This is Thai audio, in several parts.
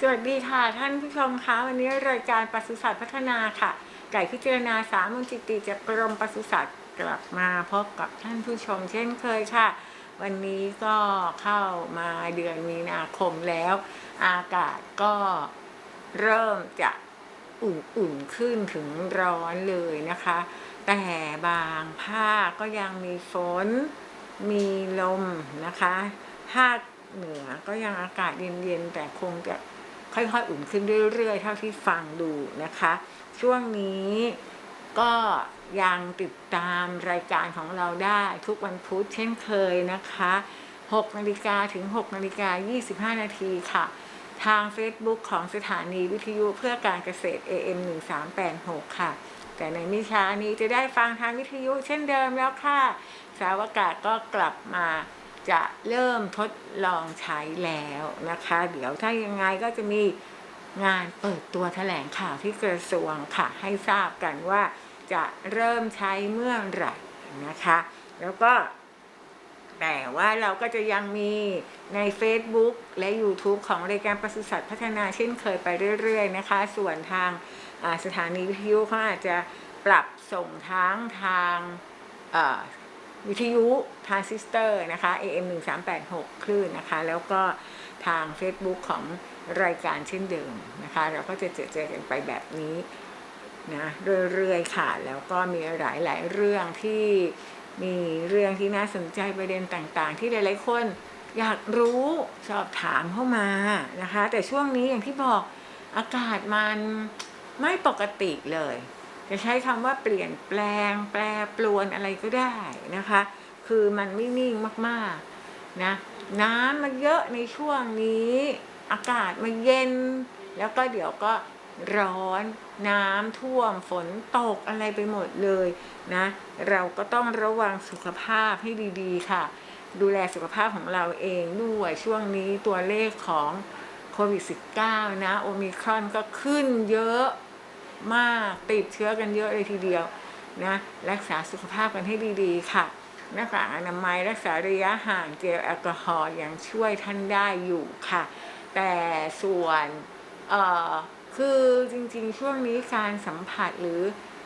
สวัสดีค่ะท่านผู้ชมคะวันนี้รายการปศุสัตว์พัฒนาค่ะไก่พิจารณาสามมูลจิตติจากกรมปศุสัตว์กลับมาพบกับท่านผู้ชม เช่นเคยค่ะ วันนี้ก็เข้ามาเดือนมีนาคมแล้ว อากาศก็เริ่มจะอุ่นๆขึ้นถึงร้อนเลยนะคะ แต่บางภาคก็ยังมีฝนมีลมนะคะภาคเหนือก็ยังอากาศเย็นๆแต่คงจะ ค่อยๆอุ่นขึ้นเรื่อยๆเท่าที่ฟังดูนะคะ ช่วงนี้ก็ยังติดตามรายการของเราได้ทุกวันพุธเช่นเคยนะคะ6นาฬิกาถึง6นาฬิกา25 นาทีค่ะ ทาง Facebook ของสถานีวิทยุเพื่อการเกษตร AM 1386 ค่ะ แต่ในมิช้านี้จะได้ฟังทางวิทยุเช่นเดิมแล้วค่ะ สาวอากาศก็กลับมา จะเริ่มทดลองใช้แล้วนะคะ เดี๋ยวถ้ายังไงก็จะมีงานเปิดตัวแถลงข่าวที่กระทรวงค่ะ ให้ทราบกันว่าจะเริ่มใช้เมื่อไหร่นะคะ แล้วก็ แต่ว่าเราก็จะยังมีใน Facebook และ YouTube ของรายการปศุสัตว์พัฒนาเช่นเคยไปเรื่อย ๆ นะคะ ส่วนทางสถานีวิทยุเขาอาจจะปรับส่งทั้งทางอ วิทยุทราซิสเตอร์นะคะ AM 1386คลื่นนะคะ แล้วก็ทาง Facebook ของรายการเช่นเดิมนะคะ เราก็จะเจอเจอกันไปแบบนี้นะเรื่อยๆค่ะ แล้วก็มีหลายๆเรื่องที่มีเรื่องที่น่าสนใจประเด็นต่างๆ ที่หลายๆคนอยากรู้สอบถามเข้ามานะคะ แต่ช่วงนี้อย่างที่บอกอากาศมันไม่ปกติเลย จะใช้คำว่าเปลี่ยนแปลง แปรปรวนอะไรก็ได้นะคะ คือมันไม่นิ่งมากๆนะน้ำมันเยอะในช่วงนี้ อากาศมันเย็น แล้วก็เดี๋ยวก็ร้อนน้ำท่วมฝนตกอะไรไปหมดเลยนะ เราก็ต้องระวังสุขภาพให้ดีๆ ค่ะ ดูแลสุขภาพของเราเองด้วยช่วงนี้ตัวเลขของโควิด -19 นะ โอมิครอนก็ขึ้นเยอะ มากติดเชื้อกันเยอะเลยทีเดียวนะรักษาสุขภาพกันให้ดีๆ ค่ะหน้ากากอนามัยรักษาระยะห่างเจลแอลกอฮอล์ยังช่วยท่านได้อยู่ค่ะ แต่ส่วนเอ่อคือจริงๆ ช่วงนี้การสัมผัสหรือ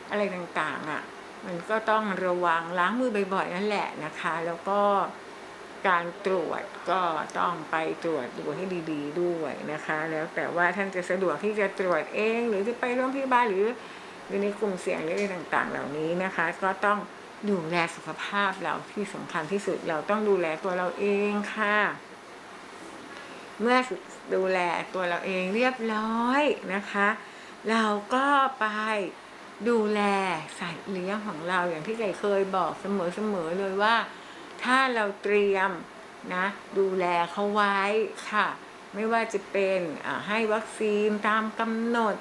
อะไรต่างๆอะมันก็ต้องระวังล้างมือบ่อยๆนั่นแหละนะคะ แล้วก็ การตรวจก็ต้องไปตรวจดูให้ดีๆด้วยนะคะ แล้วแต่ว่าท่านจะสะดวกที่จะตรวจเอง หรือจะไปโรงพยาบาลหรืออยู่ในกลุ่มเสี่ยงหรืออะไรต่างๆ เหล่านี้นะคะ ก็ต้องดูแลสุขภาพเราที่สำคัญที่สุดเราต้องดูแลตัวเราเองค่ะ เมื่อดูแลตัวเราเองเรียบร้อยนะคะ เราก็ไปดูแลสัตว์เลี้ยงของเราอย่างที่ไก่เคยบอกเสมอๆเลยว่า ถ้าเราเตรียมนะดูแลเขาไว้ค่ะ ไม่ว่าจะเป็นให้วัคซีนตามกำหนด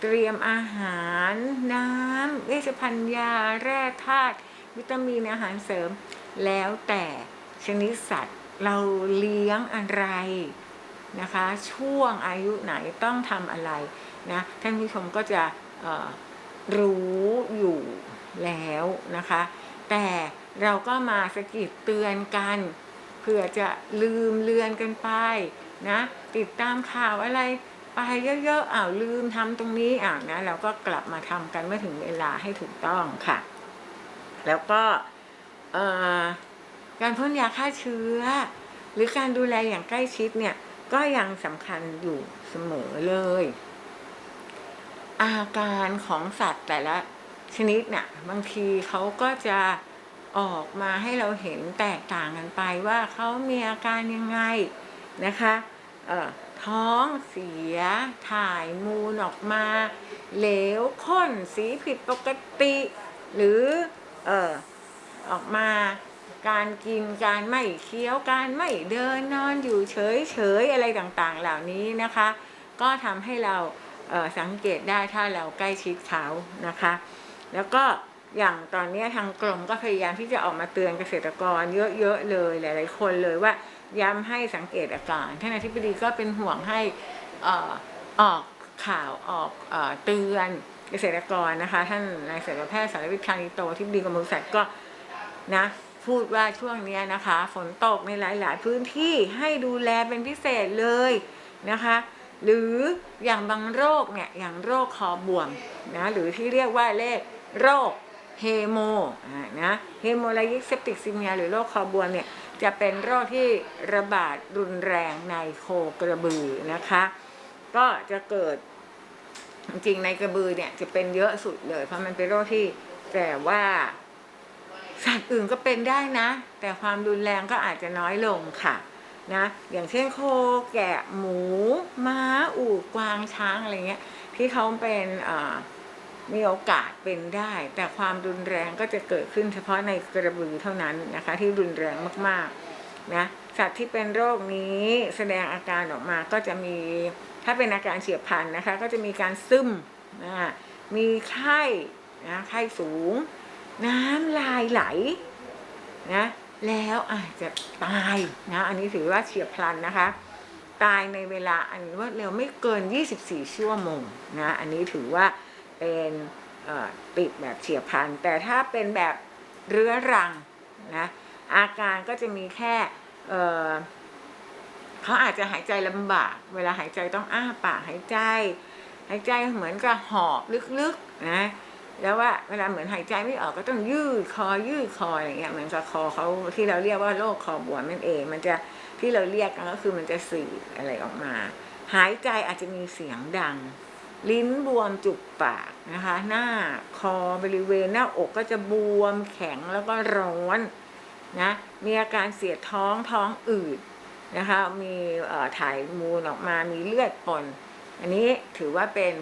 เตรียมอาหารน้ำเวชภัณฑ์ยาแร่ธาตุวิตามินอาหารเสริม แล้วแต่ชนิดสัตว์เราเลี้ยงอะไรนะคะ ช่วงอายุไหนต้องทำอะไรนะท่านผู้ชมก็จะรู้อยู่แล้วนะคะ แต่ เราก็มาสกิดเตือนกันเผื่อจะลืมเลือนกันไปนะติดตามข่าวอะไรไปเยอะๆอ้าวลืมทำตรงนี้อ้าวนะเราก็กลับมาทำกันเมื่อถึงเวลาให้ถูกต้องค่ะ แล้วก็การพ่นยาฆ่าเชื้อ หรือการดูแลอย่างใกล้ชิดเนี่ยก็ยังสำคัญอยู่เสมอเลย อาการของสัตว์แต่ละชนิดเนี่ยบางทีเขาก็จะ ออกมาให้เราเห็นแตกต่างกันไปว่าเขามีอาการยังไงนะคะเอ่อท้องเสียถ่ายมูลออกมา เหลวข้นสีผิดปกติ หรือเอ่อออกมาการกินการไม่เคี้ยวการไม่เดินนอนอยู่เฉยเฉยๆอะไรต่างๆ เหล่านี้นะคะ ก็ทำให้เราเสังเกตได้ถ้าเราใกล้ชิดเขานะคะ แล้วก็ อย่างตอนนี้ทางกรมก็พยายามที่จะออกมาเตือนเกษตรกรเยอะๆเลยหลายๆคนเลยว่าย้ำให้สังเกตอาการท่านอธิบดีก็เป็นห่วงให้อออกข่าวออกเตือนเกษตรกรนะคะ ท่านนายเสัตวแพทย์สารวิทย์คานิโตที่ดีกรมบริษัทก็นะพูดว่าช่วงนี้นะคะ ฝนตกในหลาย ๆ พื้นที่ให้ดูแลเป็นพิเศษเลยนะคะ หรืออย่างบางโรคเนี่ยอย่างโรคคอบวมนะหรือที่เรียกว่าเลขโรค เฮโมนะเฮโมไลยิกเซปติกซิเมียหรือโรคคอบวมเนี่ยจะเป็นโรคที่ระบาดรุนแรงในโคกระบือนะคะ ก็จะเกิดจริงในกระบือเนี่ยจะเป็นเยอะสุดเลย เพราะมันเป็นโรคที่แต่ว่าสัตว์อื่นก็เป็นได้นะ แต่ความรุนแรงก็อาจจะน้อยลงค่ะนะอย่างเช่นโคแกะหมู ม้าอูฐกวางช้างอะไรเงี้ยที่เขาเป็นอ่า มีโอกาสเป็นได้ แต่ความรุนแรงก็จะเกิดขึ้นเฉพาะในกระบือเท่านั้นนะคะ ที่รุนแรงมากๆนะสัตว์ที่เป็นโรคนี้แสดงอาการออกมาก็จะมีถ้าเป็นอาการเฉียบพลันนะคะ ก็จะมีการซึมนะมีไข้นะไข้สูง น้ำลายไหลนะแล้วอาจจะตายนะอันนี้ถือว่าเฉียบพลันนะคะ ตายในเวลาอันรวดเร็วไม่เกิน 24 ชั่วโมงนะอันนี้ถือว่า เป็นติดแบบเฉียบพลัน แต่ถ้าเป็นแบบเรื้อรังนะอาการก็จะมีแค่เเขาอาจจะหายใจลำบาก เวลาหายใจต้องอ้าปากหายใจ หายใจเหมือนกับหอบลึกๆนะแล้วว่าเวลาเหมือนหายใจไม่ออกก็ต้องยืดคอยืดคออย่างเงี้ยเหมือนกับคอเขาที่เราเรียกว่าโรคคอบวมนั่นเอง มันจะที่เราเรียกกันก็คือมันจะสื่ออะไรออกมา หายใจอาจจะมีเสียงดัง ลิ้นบวมจุกปากนะคะ หน้าคอบริเวณหน้าอกก็จะบวมแข็งแล้วก็ร้อนนะมีอาการเสียดท้องท้องอืดนะคะมีถ่ายมูลออกมามีเลือดปน อันนี้ถือว่าเป็น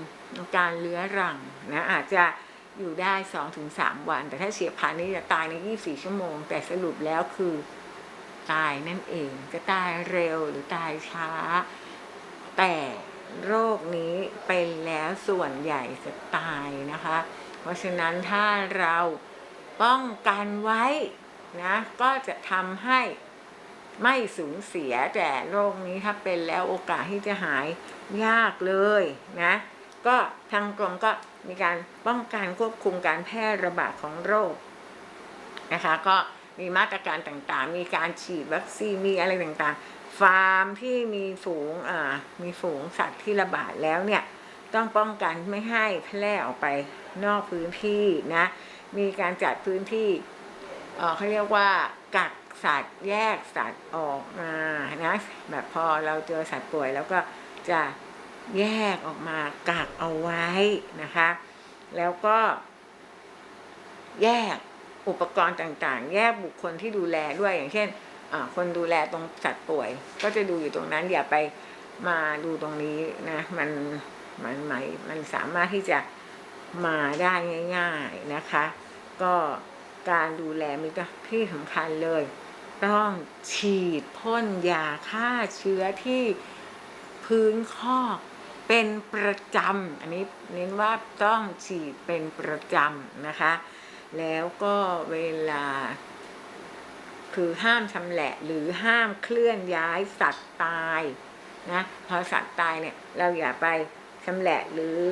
การเลื้อรังนะอาจจะอยู่ได้ 2-3 วัน แต่ถ้าเฉียบพลันนี่จะตายใน 24 ชั่วโมง แต่สรุปแล้วคือตายนั่นเอง จะตายเร็วหรือตายช้า แต่โรคนี้ เป็นแล้วส่วนใหญ่จะตายนะคะ เพราะฉะนั้นถ้าเราป้องกันไว้นะก็จะทำให้ไม่สูญเสียแต่โรคนี้ถ้าเป็นแล้วโอกาสที่จะหายยากเลยนะก็ทางกรมก็มีการป้องกันควบคุมการแพร่ระบาดของโรคนะคะ ก็มีมาตรการต่างๆ มีการฉีดวัคซีนมีอะไรต่างๆ ฟาร์มที่มีฝูงอ่ามีฝูงสัตว์ที่ระบาดแล้วเนี่ย ต้องป้องกันไม่ให้แพร่ออกไปนอกพื้นที่นะ มีการจัดพื้นที่เเขาเรียกว่ากักสัตว์แยกสัตว์ออกมานะแบบพอเราเจอสัตว์ป่วยแล้วก็จะแยกออกมากักเอาไว้นะคะ แล้วก็ แยกอุปกรณ์ต่างๆ แยกบุคคลที่ดูแลด้วยอย่างเช่นคนดูแลตรงสัตว์ป่วย ก็จะดูอยู่ตรงนั้นอย่าไปมาดูตรงนี้นะ มัน มันหมายมันสามารถที่จะมาได้ง่าย ๆนะคะ ก็การดูแลมีก็ที่สำคัญเลย ต้องฉีดพ่นยาฆ่าเชื้อที่พื้นคอกเป็นประจำอันนี้เน้นว่าต้องฉีดเป็นประจำนะคะ แล้วก็เวลา คือห้ามชำแหละหรือห้ามเคลื่อนย้ายสัตว์ตายนะพอสัตว์ตายเนี่ยเราอย่าไป ชำแหละหรือ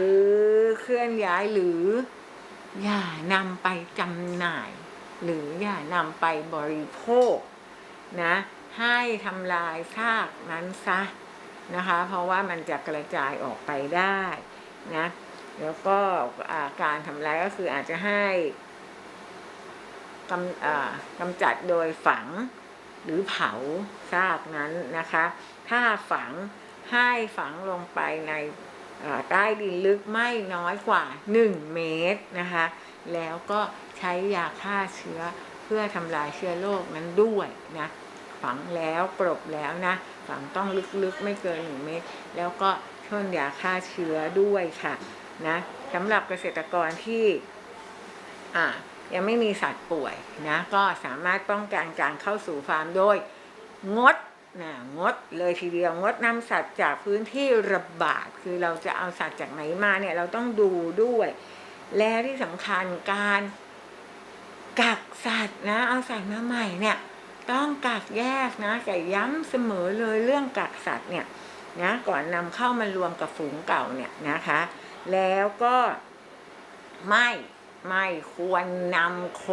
เคลื่อนย้ายหรือ อย่านำไปจำหน่าย หรืออย่านำไปบริโภคนะให้ทำลายซากนั้นซะนะคะ เพราะว่ามันจะกระจายออกไปได้นะแล้วก็าการทำลายก็คืออาจจะให้กำกำจัดโดยฝังหรือเผาซากนั้นนะคะ ถ้าฝังให้ฝังลงไปใน ใต้ดินลึกไม่น้อยกว่า 1 เมตรนะคะ แล้วก็ใช้ยาฆ่าเชื้อเพื่อทำลายเชื้อโรคนั้นด้วยนะฝังแล้วปลบแล้วนะฝังต้องลึกๆไม่เกินหนึ่งเมตร แล้วก็พ่นยาฆ่าเชื้อด้วยค่ะนะสำหรับเกษตรกรที่อ่ายังไม่มีสัตว์ป่วยนะก็สามารถป้องกันการเข้าสู่ฟาร์มโดย งด นะงดเลยทีเดียวงดนำสัตว์จากพื้นที่ระบาด คือเราจะเอาสัตว์จากไหนมาเนี่ยเราต้องดูด้วย และที่สำคัญการกักสัตว์นะ เอาสัตว์มาใหม่เนี่ย ต้องกักแยกนะแต่ย้ำเสมอเลยเรื่องกักสัตว์เนี่ยนะก่อนนำเข้ามารวมกับฝูงเก่าเนี่ยนะคะ แล้วก็ไม่ไม่ควรนำโค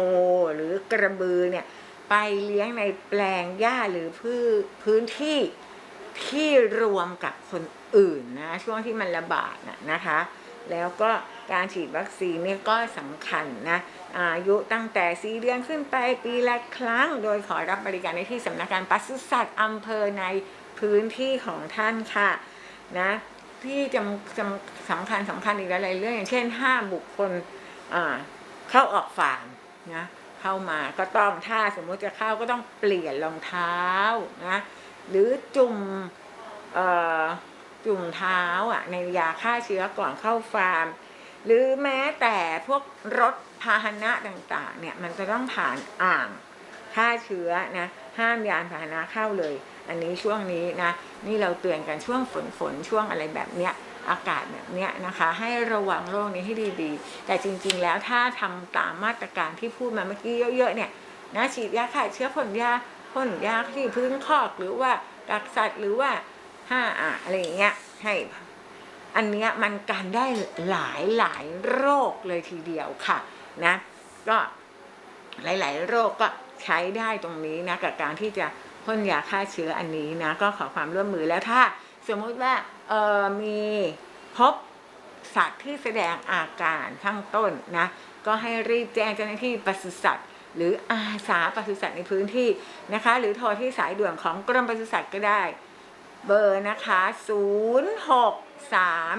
หรือกระบือเนี่ย ไปเลี้ยงในแปลงหญ้าหรือพืชพื้นที่ที่รวมกับคนอื่นนะ ช่วงที่มันระบาดนะนะคะ แล้วก็การฉีดวัคซีนเนี่ยก็สำคัญนะอายุตั้งแต่สีเดือนขึ้นไปปีละครั้ง โดยขอรับบริการในที่สำนักงานปศุสัตว์อำเภอในพื้นที่ของท่านค่ะนะที่จำจำสำคัญสำคัญอีกหลายเรื่องอย่างเช่นห้ามบุคคลเข้าออกฟาร์มนะ เข้ามาก็ต้องถ้าสมมุติจะเข้าก็ต้องเปลี่ยนรองเท้านะหรือจุ่มเอ่อจุ่มเท้าอะในยาฆ่าเชื้อก่อนเข้าฟาร์ม หรือแม้แต่พวกรถพาหนะต่างๆ เนี่ยมันจะต้องผ่านอ่างฆ่าเชื้อนะห้ามยานพาหนะเข้าเลย อันนี้ช่วงนี้นะนี่เราเตือนกันช่วงฝนฝนช่วงอะไรแบบเนี้ย อากาศแบบเนี้ยนะคะ ให้ระวังโรคนี้ให้ดีๆ แต่จริงๆแล้วถ้าทำตามมาตรการที่พูดมาเมื่อกี้เยอะๆเนี่ยนะฉีดยาฆ่าเชื้อพ่นยาพ่นยาที่พื้นคอกหรือว่ากักสัตว์หรือว่าห้าอะอะไรอย่างเงี้ยให้อันเนี้ยมันกันได้หลายหลายโรคเลยทีเดียวค่ะนะก็หลาย ๆ โรคก็ใช้ได้ตรงนี้นะกับการที่จะพ่นยาฆ่าเชื้ออันนี้นะก็ขอความร่วมมือแล้วถ้าสมมุติว่า เออมีพบสัตว์ที่แสดงอาการข้างต้นนะ ก็ให้รีบแจ้งเจ้าหน้าที่ปศุสัตว์ หรืออาสาปศุสัตว์ในพื้นที่นะคะ หรือโทรที่สายด่วนของกรมปศุสัตว์ก็ได้ เบอร์นะคะ 0 6 3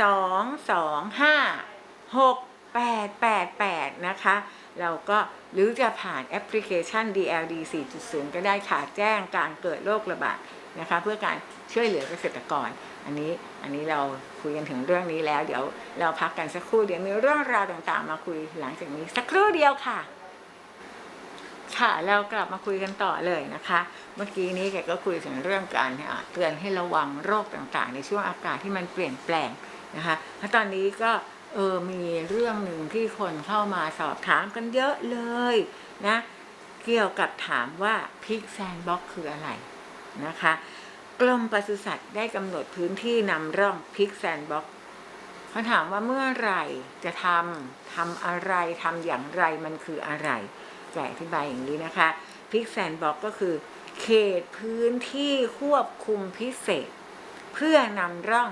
2 2 5 6 8 8 8 นะคะ เราก็หรือจะผ่านแอปพลิเคชัน DLD 4.0 ก็ได้ค่ะแจ้งการเกิดโรคระบาดนะคะ เพื่อการช่วยเหลือเกษตรกร อันนี้อันนี้เราคุยกันถึงเรื่องนี้แล้ว เดี๋ยวเราพักกันสักครู่เดี๋ยวมีเรื่องราวต่างๆ มาคุยหลังจากนี้สักครู่เดียวค่ะ ค่ะเรากลับมาคุยกันต่อเลยนะคะ เมื่อกี้นี้แกก็คุยถึงเรื่องการเตือนให้ระวังโรคต่างๆ ในช่วงอากาศที่มันเปลี่ยนแปลงนะคะแล้วตอนนี้ก็เออมีเรื่องหนึ่งที่คนเข้ามาสอบถามกันเยอะเลยนะ เกี่ยวกับถามว่าพิกแซนบ็อกคืออะไรนะคะ กรมปศุสัตว์ได้กำหนดพื้นที่นำร่องพิกแซนบ็อกเขาถามว่าเมื่อไหร่จะทำทำอะไรทำอย่างไรมันคืออะไรจะอธิบายอย่างนี้นะคะพิกแซนบ็อกก็คือ เขตพื้นที่ควบคุมพิเศษ เพื่อนำร่อง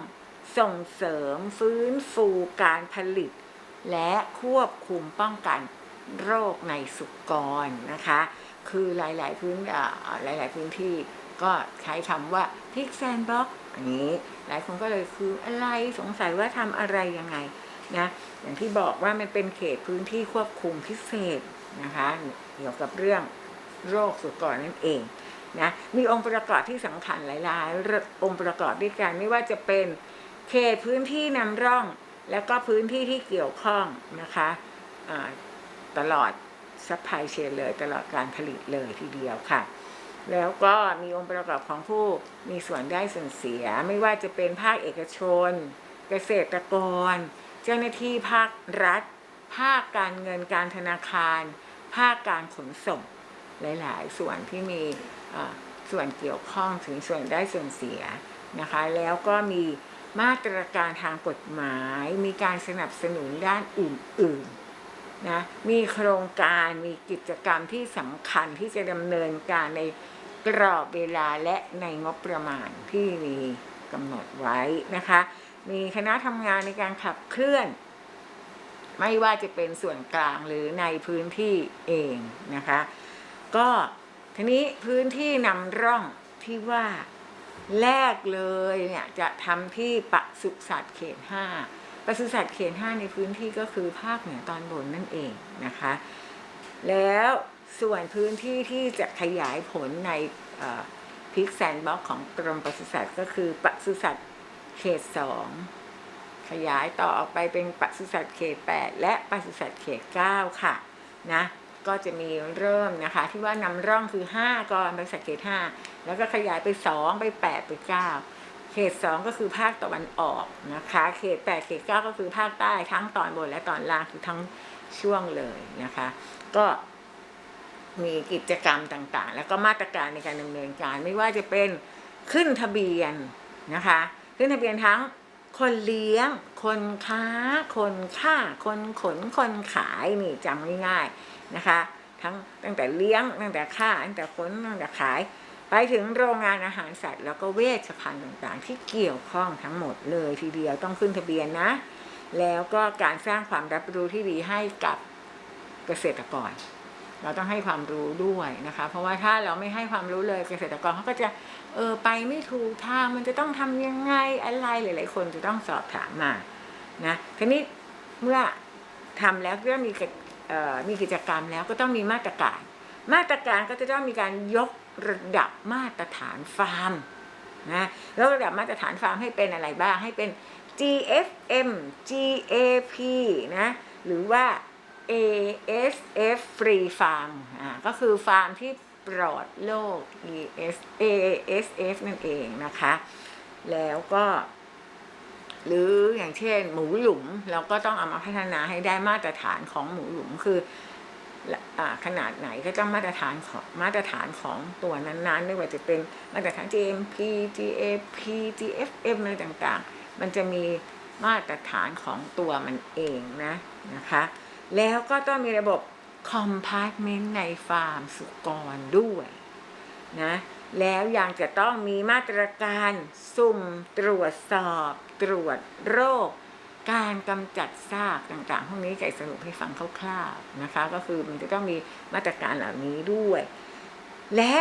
ส่งเสริมฟื้นฟูการผลิต และควบคุมป้องกันโรคในสุกรนะคะ คือหลาย ๆ พื้นหลาย ๆ พื้นที่ ก็ใช้คำว่าพิกแซนบ็อกอันนี้ หลายคนก็เลยคืออะไรสงสัยว่าทำอะไรยังไงนะอย่างที่บอกว่ามันเป็นเขตพื้นที่ควบคุมพิเศษนะคะเกี่ยวกับเรื่องโรคสุกรนั่นเองนะมีองค์ประกอบที่สำคัญหลายๆ องค์ประกอบด้วยกันไม่ว่าจะเป็นเขตพื้นที่นำร่อง แล้วก็พื้นที่ที่เกี่ยวข้องนะคะตลอดซัพพลายเชนเลยตลอดการผลิตเลยทีเดียวค่ะ แล้วก็มีองค์ประกอบของผู้มีส่วนได้ส่วนเสีย ไม่ว่าจะเป็นภาคเอกชน เกษตรกร เจ้าหน้าที่ภาครัฐ ภาคการเงินการธนาคาร ภาคการขนส่งหลาย ๆ ส่วนที่มีส่วนเกี่ยวข้องถึงส่วนได้ส่วนเสียนะคะ แล้วก็มีมาตรการทางกฎหมาย มีการสนับสนุนด้านอื่น ๆนะมีโครงการมีกิจกรรมที่สำคัญที่จะดำเนินการใน กรอบเวลาและในงบประมาณที่มีกำหนดไว้นะคะ มีคณะทำงานในการขับเคลื่อน ไม่ว่าจะเป็นส่วนกลางหรือในพื้นที่เองนะคะ ก็ทีนี้พื้นที่นำร่องที่ว่าแรกเลยเนี่ยจะทำที่ปศุสัตว์เขตห้าปศุสัตว์เขตห้าในพื้นที่ก็คือภาคเหนือตอนบนนั่นเองนะคะ แล้ว ส่วนพื้นที่ที่จะขยายผลในพิกแซนบ็อกของกรมปศุสัตว์ก็คือปศุสัตว์เขตสองขยายต่อออกไปเป็นปศุสัตว์เขต 8 และปศุสัตว์เขต 9 ค่ะนะก็จะมีเริ่มนะคะ ที่ว่านำร่องคือ 5ก่อนปศุสัตว์เขต 5 แล้วก็ขยายไป 2 ไป 8 ไป 9 เขต 2 ก็คือภาคตะวันออกนะคะ เขต 8 เขต 9 ก็คือภาคใต้ทั้งตอนบนและตอนล่างคือทั้งช่วงเลยนะคะ ก็ มีกิจกรรมต่างๆ แล้วก็มาตรการในการดำเนินการ ไม่ว่าจะเป็นขึ้นทะเบียนนะคะ ขึ้นทะเบียนทั้งคนเลี้ยง คนค้า คนค่า คนขน คนขายนี่จำง่ายๆนะคะ ทั้งตั้งแต่เลี้ยงตั้งแต่ค่าตั้งแต่ขนตั้งแต่ขาย ไปถึงโรงงานอาหารสัตว์ แล้วก็เวชภัณฑ์ต่างๆ ที่เกี่ยวข้องทั้งหมดเลยทีเดียวต้องขึ้นทะเบียนนะ แล้วก็การสร้างความรับรู้ที่ดีให้กับเกษตรกร เราต้องให้ความรู้ด้วยนะคะ เพราะว่าถ้าเราไม่ให้ความรู้เลยเกษตรกรเขาก็จะเออไปไม่ถูกทางมันจะต้องทำยังไงอะไรหลาย ๆ คนจะต้องสอบถามมานะทีนี้เมื่อทำแล้วก็มีเอ่อมีกิจกรรมแล้วก็ต้องมีมาตรการ มาตรการก็จะต้องมีการยกระดับมาตรฐานฟาร์มนะแล้วระดับมาตรฐานฟาร์มให้เป็นอะไรบ้างให้เป็น GFM GAP นะหรือว่า ASF Free Farm อ่าก็คือฟาร์มที่ปลอดโรค ES ASF นั่นเองนะคะ แล้วก็ หรืออย่างเช่น หมูหลุมเราก็ต้องเอามาพัฒนาให้ได้มาตรฐานของหมูหลุมคืออขนาดไหนก็ต้องมาตรฐานของมาตรฐานของตัวนั้นๆไม่ว่าจะเป็นมาตรฐาน GMP GAP GFM อะไรต่างๆ มันจะมีมาตรฐานของตัวมันเองนะนะคะ แล้วก็ต้องมีระบบคอมพาร์ตเมนต์ในฟาร์มสุกรด้วยนะแล้วยังจะต้องมีมาตรการสุ่มตรวจสอบ ตรวจโรค การกำจัดซากต่างๆ พวกนี้ไก่สรุปให้ฟังคร่าวๆนะคะ ก็คือมันจะต้องมีมาตรการเหล่านี้ด้วย และ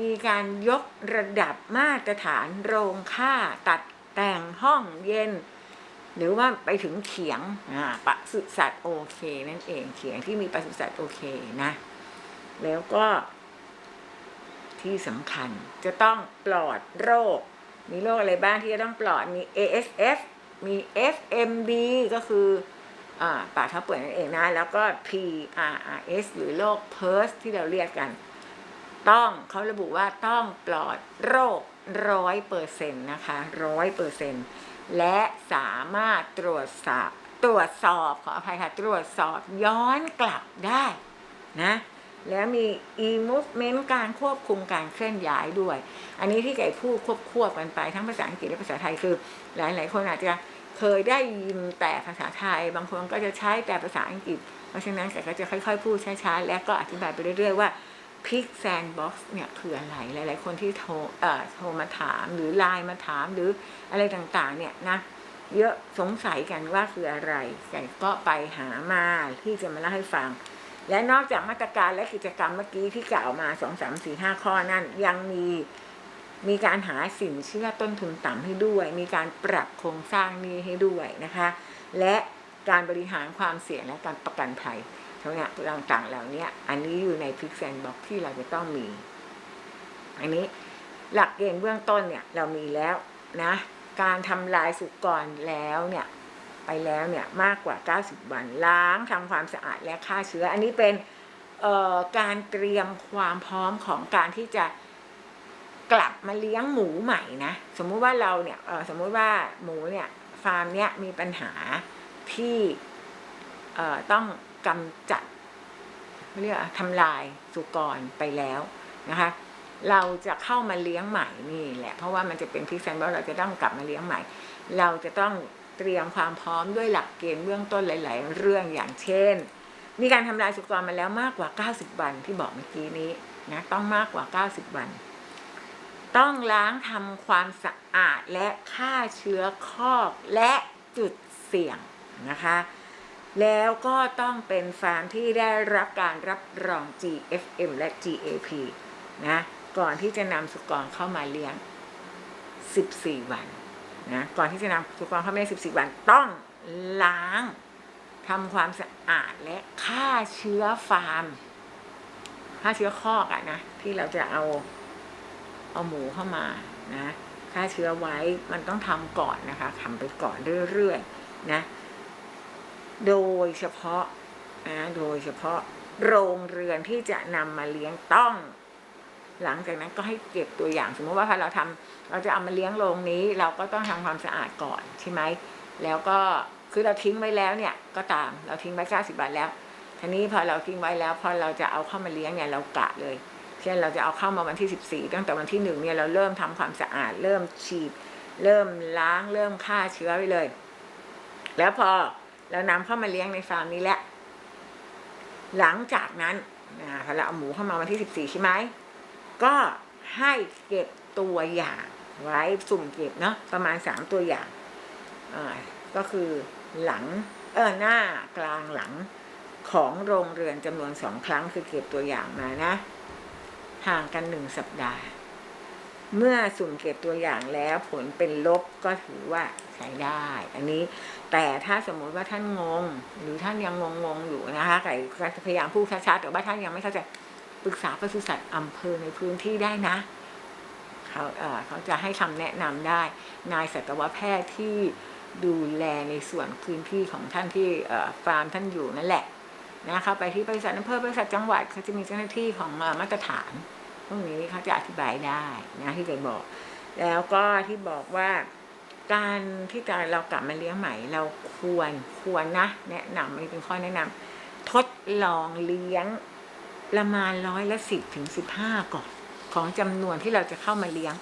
มีการยกระดับมาตรฐานโรงค่าตัดแต่งห้องเย็น หรือว่าไปถึงเขียงอ่าปศุสัตว์โอเค นั่นเองเขียงที่มีปศุสัตว์โอเคนะ แล้วก็ ที่สำคัญจะต้องปลอดโรค มีโรคอะไรบ้างที่จะต้องปลอดมี ASF มี FMD ก็คืออ่าปากเท้าเปื่อยนั่นเองนะ แล้วก็ PRRS หรือโรค PERS ที่เราเรียกกัน ต้องเขาระบุว่าต้องปลอดโรคร้อยเปอร์เซ็นต์นะคะร้อยเปอร์เซ็นต์ และสามารถตรวจสอบตรวจสอบขออภัยค่ะ ตรวจสอบย้อนกลับได้นะแล้วมี e-movement การควบคุมการเคลื่อนย้ายด้วย อันนี้ที่ไก่พูดควบควบกันไปทั้งภาษาอังกฤษและภาษาไทยคือ หลาย ๆ คนอาจจะเคยได้ยินแต่ภาษาไทย บางคนก็จะใช้แต่ภาษาอังกฤษ เพราะฉะนั้นไก่ก็จะค่อย ๆ พูดช้า ๆ แล้วก็อธิบายไปเรื่อย ๆ ว่า Pick Sandbox เนี่ยคืออะไรหลาย ๆ คนที่โทรเอ่อโทรมาถามหรือไลน์มาถามหรืออะไรต่างๆ เนี่ยนะเยอะสงสัยกันว่าคืออะไรไก่ก็ไปหามาที่จะมาเล่าให้ฟัง และนอกจากมาตรการและกิจกรรมเมื่อกี้ที่กล่าวมาสองสามสี่ห้าข้อนั่นยังมีมีการหาสินเชื่อต้นทุนต่ำให้ด้วย มีการปรับโครงสร้างนี้ให้ด้วยนะคะ และการบริหารความเสี่ยงและการประกันภัย ทั้งนี้ต่างๆเหล่านี้อันนี้อยู่ในพิกแซนบ็อกที่เราจะต้องมี อันนี้หลักเกณฑ์เบื้องต้นเนี่ยเรามีแล้วนะ การทำลายสุกรแล้วเนี่ย ไปแล้วเนี่ยมากกว่า 90 วันล้างทำความสะอาดและฆ่าเชื้อ อันนี้เป็นการเตรียมความพร้อมของการที่จะกลับมาเลี้ยงหมูใหม่นะ สมมุติว่าเราเนี่ยสมมุติว่าหมูเนี่ยฟาร์มเนี้ยมีปัญหาที่ต้อง กำจัดเรียกทำลายสุกรไปแล้วนะคะ เราจะเข้ามาเลี้ยงใหม่นี่แหละ เพราะว่ามันจะเป็นพิกแซนว่าเราจะต้องกลับมาเลี้ยงใหม่ เราจะต้องเตรียมความพร้อมด้วยหลักเกณฑ์เบื้องต้นหลาย ๆ เรื่องอย่างเช่น มีการทำลายสุกรมาแล้วมากกว่า 90 วันที่บอกเมื่อกี้นี้นะต้องมากกว่า 90 วัน ต้องล้างทำความสะอาดและฆ่าเชื้อคอกและจุดเสี่ยงนะคะ แล้วก็ต้องเป็นฟาร์มที่ได้รับการรับรอง GFM และ GAP นะก่อนที่จะนำสุกรเข้ามาเลี้ยง 14 วันนะก่อนที่จะนำสุกรเข้ามาเลี้ยง14 วันต้องล้างทำความสะอาดและฆ่าเชื้อฟาร์มฆ่าเชื้อคอกอะนะที่เราจะเอาเอาหมูเข้ามานะฆ่าเชื้อไว้มันต้องทำก่อนนะคะทำไปก่อนเรื่อยๆนะ โดยเฉพาะนะโดยเฉพาะโรงเรือนที่จะนำมาเลี้ยงต้อง หลังจากนั้นก็ให้เก็บตัวอย่างสมมติว่าถ้าเราทำเราจะเอามาเลี้ยงโรงนี้ เราก็ต้องทำความสะอาดก่อนใช่ไหมแล้วก็คือเราทิ้งไว้แล้วเนี่ยก็ตาม เราทิ้งไว้เก้าสิบบาทแล้วทีนี้พอเราทิ้งไว้แล้วพอเราจะเอาเข้ามาเลี้ยงเนี่ยเรากะเลย เช่นเราจะเอาเข้ามาวันที่สิบสี่ตั้งแต่วันที่หนึ่งเนี่ยเราเริ่มทำความสะอาด เริ่มฉีด เริ่มล้าง เริ่มฆ่าเชื้อไว้เลย แล้วพอ เรานำเข้ามาเลี้ยงในฟาร์มนี้แหละ หลังจากนั้นนะพอเราเอาหมูเข้ามาวันที่สิบสี่ใช่ไหมก็ให้เก็บตัวอย่างไว้สุ่มเก็บเนาะประมาณสามตัวอย่างอ่าก็คือหลังเออหน้ากลางหลังของโรงเรือนจำนวนสองครั้งคือเก็บตัวอย่างมานะ ห่างกันหนึ่งสัปดาห์ เมื่อสุ่มเก็บตัวอย่างแล้วผลเป็นลบก็ถือว่า ช้ได้ อันนี้แต่ถ้าสมมุติว่าท่านงง หรือท่านยังงงงอยู่นะคะไก่พยายามพูดชัดๆแต่ว่าท่านยังไม่เข้าใจปรึกษาปศุสัตว์อำเภอในพื้นที่ได้นะเขาเอ่อเขาจะให้คำแนะนำได้ นายสัตวแพทย์ที่ดูแลในส่วนพื้นที่ของท่านที่เอ่อฟาร์มท่านอยู่นั่นแหละนะคะไปที่บริษัทอำเภอบริษัทจังหวัดเขาจะมีเจ้าหน้าที่ของมาตรฐานพวกนี้เขาจะอธิบายได้นะที่เคยบอก แล้วก็ที่บอกว่า การที่จะเรากลับมาเลี้ยงใหม่เราควรควรนะ แนะนำไม่เป็นข้อแนะนำทดลองเลี้ยงประมาณร้อยละสิบถึงสิบห้าก่อนของจำนวนที่เราจะเข้ามาเลี้ยง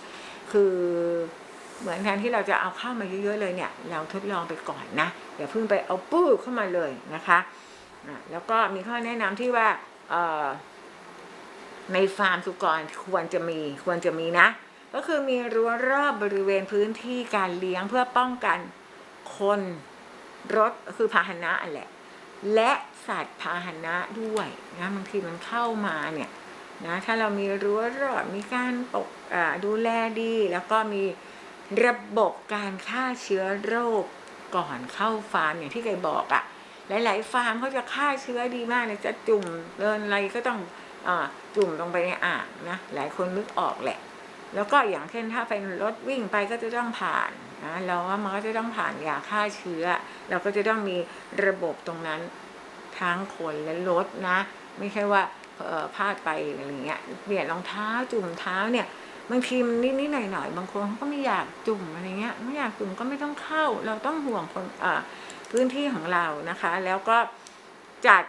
คือเหมือนแทนที่เราจะเอาเข้ามาเยอะๆเลยเนี่ย เราทดลองไปก่อนนะอย่าเพิ่งไปเอาปื้อเข้ามาเลยนะคะแล้วก็มีข้อแนะนำที่ว่าในฟาร์มสุกรควรจะมีควรจะมีนะ ก็คือมีรั้วรอบบริเวณพื้นที่การเลี้ยงเพื่อป้องกันคนรถคือพาหนะอันแหละ และสัตว์พาหนะด้วยนะบางทีมันเข้ามาเนี่ยนะถ้าเรามีรั้วรอบมีการปกดูแลดี แล้วก็มีระบบการฆ่าเชื้อโรคก่อนเข้าฟาร์มอย่างที่เคยบอกอะ่ะหลาย ๆ ฟาร์มเขาจะฆ่าเชื้อดีมากเลยจะจุ่มเดินอะไรก็ต้องอจุ่มลงไปในอ่างนะหลายคนนึกออกแหละ แล้วก็อย่างเช่นถ้าเป็นรถวิ่งไปก็จะต้องผ่านนะเราว่ามันก็จะต้องผ่านยาฆ่าเชื้อ เราก็จะต้องมีระบบตรงนั้นทั้งคนและรถนะ ไม่ใช่ว่าพลาดไปอะไรเงี้ยเปลี่ยนรองเท้าจุ่มเท้าเนี่ยบางทีมันนิดๆหน่อยๆบางคนเขาก็ไม่อยากจุ่มอะไรเงี้ยไม่อยากจุ่มก็ไม่ต้องเข้า เราต้องห่วงคนอ่าพื้นที่ของเรานะคะ แล้วก็จัด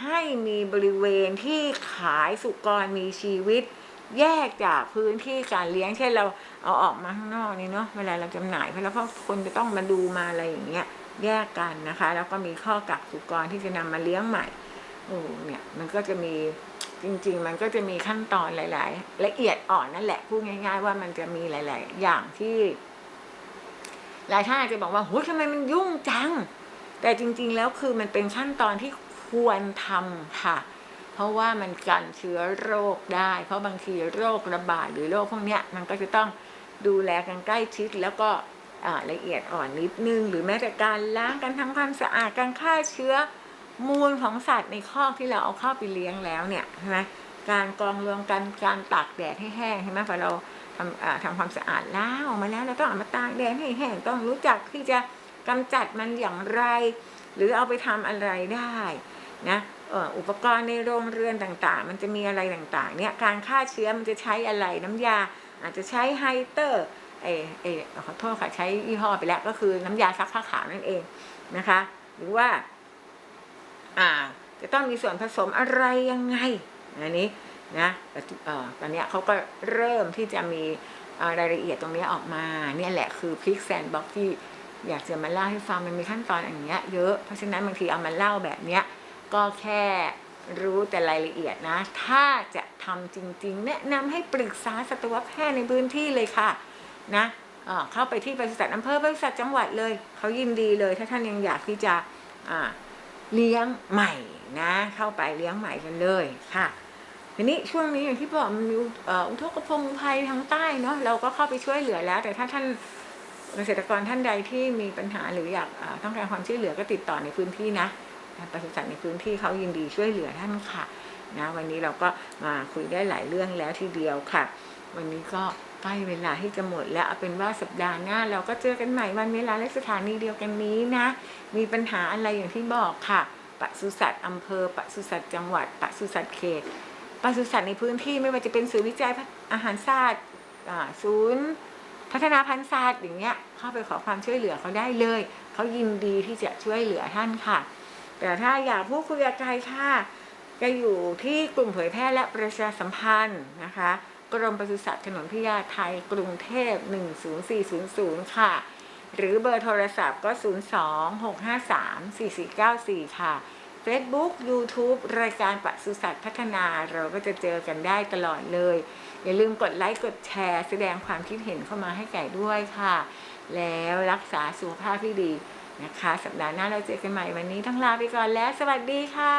ให้มีบริเวณที่ขายสุกรมีชีวิต แยกจากพื้นที่การเลี้ยงเช่นเราเอาออกมาข้างนอกนี่เนาะเวลาเราจำหน่ายเพราะเพราะคนจะต้องมาดูมาอะไรอย่างเงี้ยแยกกันนะคะ แล้วก็มีข้อกักสุกรที่จะนำมาเลี้ยงใหม่โอ้เนี่ยมันก็จะมีจริง ๆ มันก็จะมีขั้นตอนหลาย ๆ ละเอียดอ่อนนั่นแหละพูดง่าย ๆ ว่ามันจะมีหลาย ๆ อย่างที่ หลายท่านอาจจะบอกว่าโหทำไมมันยุ่งจัง แต่จริง ๆ แล้วคือมันเป็นขั้นตอนที่ควรทำค่ะ เพราะว่ามันกันเชื้อโรคได้ เพราะบางทีโรคระบาดหรือโรคพวกเนี้ยมันก็จะต้องดูแลกันใกล้ชิดแล้วก็ละเอียดอ่อนนิดนึง หรือแม้แต่การล้างการทำความสะอาดการฆ่าเชื้อมูลของสัตว์ในคอกที่เราเอาเข้าไปเลี้ยงแล้วเนี่ยใช่ไหมการกรองรวมกันการตากแดดให้แห้งใช่ไหมพอเราทำทำความสะอาดล้างออกมาแล้วเราต้องเอามาตากแดดให้แห้งต้องรู้จักที่จะกำจัดมันอย่างไร หรือเอาไปทำอะไรได้นะ อุปกรณ์ในโรงเรือนต่างๆ มันจะมีอะไรต่างๆ เนี่ยการฆ่าเชื้อมันจะใช้อะไรน้ำยา อาจจะใช้ไฮเตอร์เอเอขอโทษค่ะใช้ยี่ห้อไปแล้วก็คือน้ำยาซักผ้าขาวนั่นเองนะคะ หรือว่า อ่า จะต้องมีส่วนผสมอะไรยังไงอันนี้นะตอนนี้เขาก็เริ่มที่จะมีรายละเอียดตรงนี้ออกมา เนี่ยแหละคือพิกแซนบ็อกที่อยากจะมาเล่าให้ฟังมันมีขั้นตอนอย่างเงี้ยเยอะเพราะฉะนั้นบางทีเอามาเล่าแบบเนี้ย ก็แค่รู้แต่รายละเอียดนะ ถ้าจะทำจริง ๆ แนะนำให้ปรึกษาสัตวแพทย์ในพื้นที่เลยค่ะ นะเข้าไปที่บริษัทอำเภอบริษัทจังหวัดเลย เขายินดีเลย ถ้าท่านยังอยากที่จะเลี้ยงใหม่นะ เข้าไปเลี้ยงใหม่กันเลยค่ะทีนี้ช่วงนี้อย่างที่บอกมันมีอุทกภัยภัยทางใต้เนาะเราก็เข้าไปช่วยเหลือแล้ว แต่ถ้าท่านเกษตรกรท่านใดที่มีปัญหาหรืออยากต้องการความช่วยเหลือก็ติดต่อในพื้นที่นะ ปศุสัตว์ในพื้นที่เขายินดีช่วยเหลือท่านค่ะนะวันนี้เราก็มาคุยได้หลายเรื่องแล้วทีเดียวค่ะ วันนี้ก็ใกล้เวลาที่จะหมดแล้วเอาเป็นว่าสัปดาห์หน้า เราก็เจอกันใหม่วันเวลาและสถานีเดียวกันนี้นะ มีปัญหาอะไรอย่างที่บอกค่ะปศุสัตว์อำเภอปศุสัตว์จังหวัดปศุสัตว์เขตปศุสัตว์ในพื้นที่ไม่ว่าจะเป็นศูนย์วิจัยอาหารศาสตร์ศูนย์พัฒนาพันธุ์ศาสตร์อย่างเงี้ยเข้าไปขอความช่วยเหลือเขาได้เลย เขายินดีที่จะช่วยเหลือท่านค่ะ แต่ถ้าอยากพูดคุยกับใครค่ะ จะอยู่ที่กลุ่มเผยแพร่และประชาสัมพันธ์นะคะ กรมปศุสัตว์ถนนพิยาไทยกรุงเทพ 10400 ค่ะ หรือเบอร์โทรศัพท์ก็ 026534494 ค่ะ Facebook YouTube รายการปศุสัตว์พัฒนาเราก็จะเจอกันได้ตลอดเลย อย่าลืมกดไลค์กดแชร์ แสดงความคิดเห็นเข้ามาให้ไก่ด้วยค่ะ แล้วรักษาสุขภาพที่ดี นะคะ สัปดาห์หน้าเราเจอกันใหม่วันนี้ต้องลาไปก่อนแล้ว สวัสดีค่ะ